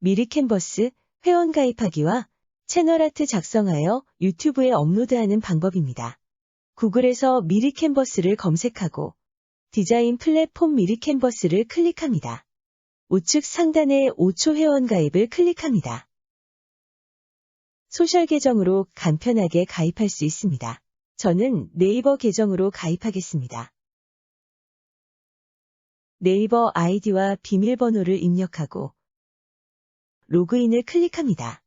미리 캔버스 회원 가입하기와 채널 아트 작성하여 유튜브에 업로드하는 방법입니다. 구글에서 미리 캔버스를 검색하고 디자인 플랫폼 미리 캔버스를 클릭합니다. 우측 상단에 5초 회원 가입을 클릭합니다. 소셜 계정으로 간편하게 가입할 수 있습니다. 저는 네이버 계정으로 가입하겠습니다. 네이버 아이디와 비밀번호를 입력하고 로그인을 클릭합니다.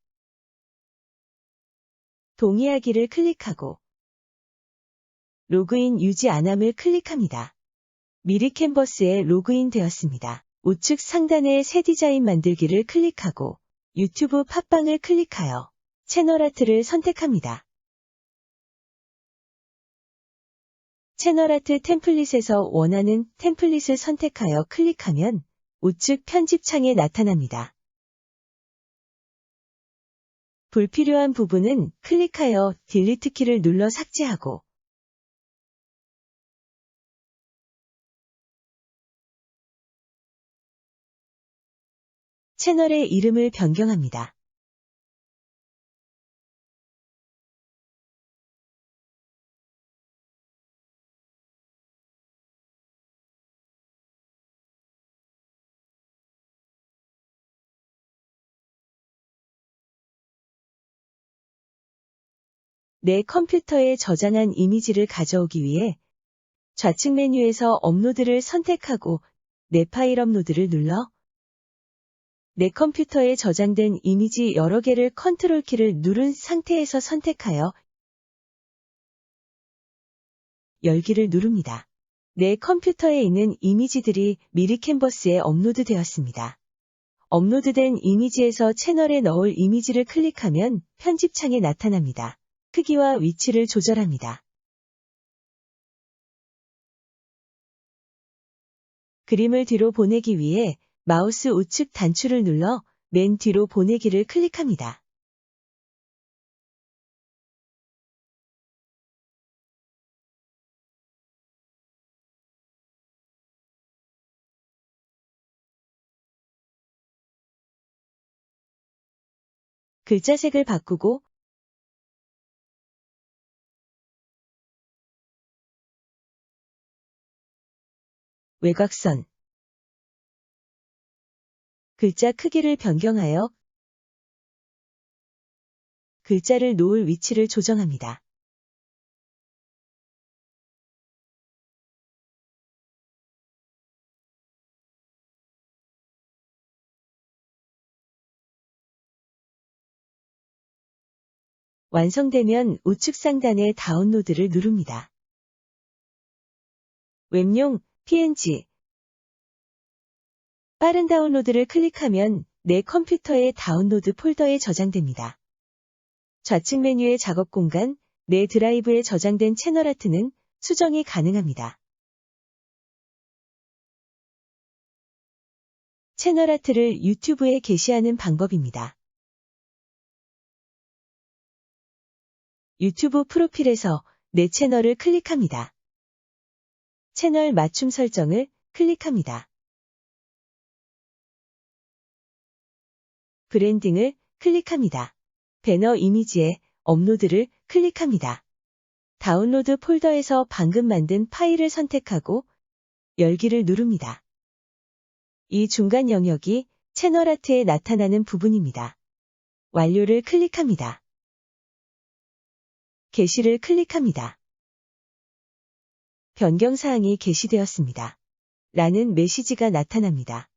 동의하기를 클릭하고 로그인 유지 안함을 클릭합니다. 미리 캔버스에 로그인 되었습니다. 우측 상단에 새 디자인 만들기를 클릭하고 유튜브 팟빵을 클릭하여 채널 아트를 선택합니다. 채널 아트 템플릿에서 원하는 템플릿을 선택하여 클릭하면 우측 편집창에 나타납니다. 불필요한 부분은 클릭하여 딜리트 키를 눌러 삭제하고 채널의 이름을 변경합니다. 내 컴퓨터에 저장한 이미지를 가져오기 위해 좌측 메뉴에서 업로드를 선택하고 내 파일 업로드를 눌러 내 컴퓨터에 저장된 이미지 여러 개를 컨트롤 키를 누른 상태에서 선택하여 열기를 누릅니다. 내 컴퓨터에 있는 이미지들이 미리 캔버스에 업로드 되었습니다. 업로드된 이미지에서 채널에 넣을 이미지를 클릭하면 편집창에 나타납니다. 크기와 위치를 조절합니다. 그림을 뒤로 보내기 위해 마우스 우측 단추를 눌러 맨 뒤로 보내기를 클릭합니다. 글자색을 바꾸고 외곽선 글자 크기를 변경하여 글자를 놓을 위치를 조정합니다. 완성되면 우측 상단에 다운로드를 누릅니다. 웹용 PNG 빠른 다운로드를 클릭하면 내 컴퓨터의 다운로드 폴더에 저장됩니다. 좌측 메뉴의 작업 공간, 내 드라이브에 저장된 채널 아트는 수정이 가능합니다. 채널 아트를 유튜브에 게시하는 방법입니다. 유튜브 프로필에서 내 채널을 클릭합니다. 채널 맞춤 설정을 클릭합니다. 브랜딩을 클릭합니다. 배너 이미지에 업로드를 클릭합니다. 다운로드 폴더에서 방금 만든 파일을 선택하고 열기를 누릅니다. 이 중간 영역이 채널 아트에 나타나는 부분입니다. 완료를 클릭합니다. 게시를 클릭합니다. 변경사항이 게시되었습니다. 라는 메시지가 나타납니다.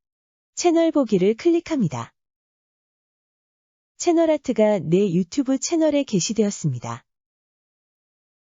채널 보기를 클릭합니다. 채널 아트가 내 유튜브 채널에 게시되었습니다.